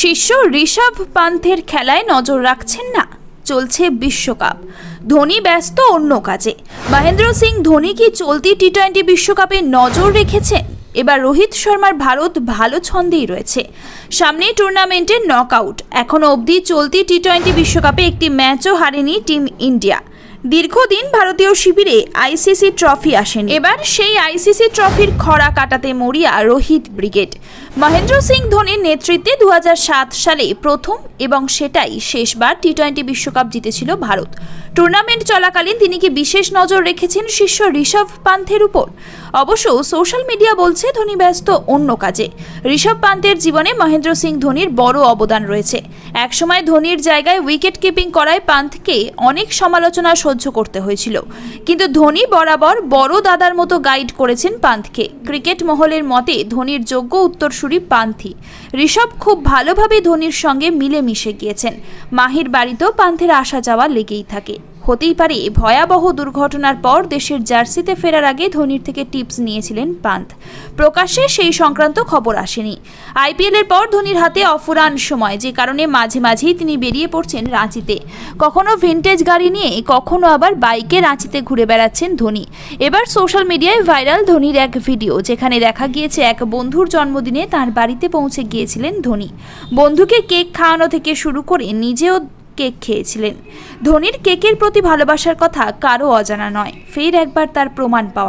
শিষ্য ঋষভ পান্থের খেলায় নজর রাখছেন না। চলছে বিশ্বকাপ। ধোনি ব্যস্ত অন্য কাজে। মহেন্দ্র সিং ধোনি কি চলতি টি টোয়েন্টি বিশ্বকাপে নজর রেখেছেন এবার রোহিত শর্মার ভারত ভালো ছন্দেই রয়েছে। সামনেই টুর্নামেন্টের নকআউট এখনও অবধি চলতি টি টোয়েন্টি বিশ্বকাপে একটি ম্যাচও হারেনি টিম ইন্ডিয়া। দীর্ঘদিন ভারতীয় শিবিরে আইসিসি ট্রফি আসেন। এবার সেই আইসিসি ট্রফির খরা কাটাতে মরিয়া রোহিত ব্রিগেড। মহেন্দ্র সিং ধোনির নেতৃত্বে দু হাজার সাত সালে প্রথম এবং সেটাই শেষবার টি টোয়েন্টি বিশ্বকাপ জিতেছিল ভারত। টুর্নামেন্ট চলাকালীন তিনি কি বিশেষ নজর রেখেছেন শিষ্য ঋষভ পান্থের উপর? অবশ্য সোশ্যাল মিডিয়া বলছে, ধোনি ব্যস্ত অন্য কাজে। ঋষভ পান্তের জীবনে মহেন্দ্র সিং ধোনির বড় অবদান রয়েছে। একসময় ধোনির জায়গায় উইকেট কিপিং করায় পান্থকে অনেক সমালোচনা সহ্য করতে হয়েছিল। কিন্তু ধোনি বরাবর বড় দাদার মতো গাইড করেছেন পান্থকে। ক্রিকেট মহলের মতে ধোনির যোগ্য উত্তরসূরি পান্থি। ঋষভ খুব ভালোভাবে ধোনির সঙ্গে মিলেমিশে গিয়েছেন। মাহির বাড়িতেও পান্থের আসা যাওয়া লেগেই থাকে। হতেই পারে ভয়াবহ দুর্ঘটনার পর দেশের জার্সিতে ফেরার আগে ধোনির থেকে টিপস নিয়েছিলেন পান্থ। প্রকাশ্যে সেই সংক্রান্ত খবর আসেনি। আইপিএলের পর ধোনির হাতে অফুরান সময়, যে কারণে মাঝে মাঝেই তিনি বেরিয়ে পড়ছেন রাঁচিতে। কখনো ভিনটেজ গাড়ি নিয়ে, কখনো আবার বাইকে রাঁচিতে ঘুরে বেড়াচ্ছেন ধোনি। এবার সোশ্যাল মিডিয়ায় ভাইরাল ধোনির এক ভিডিও যেখানে দেখা গিয়েছে এক বন্ধুর জন্মদিনে তার বাড়িতে পৌঁছে গিয়েছিলেন ধোনি। বন্ধুকে কেক খাওয়ানো থেকে শুরু করে নিজেও কেক খেয়েছিলেন। ধোনির কেকের প্রতি ভালোবাসার কথা কারও অজানা নয়। ফের একবার তার প্রমাণ পাওয়া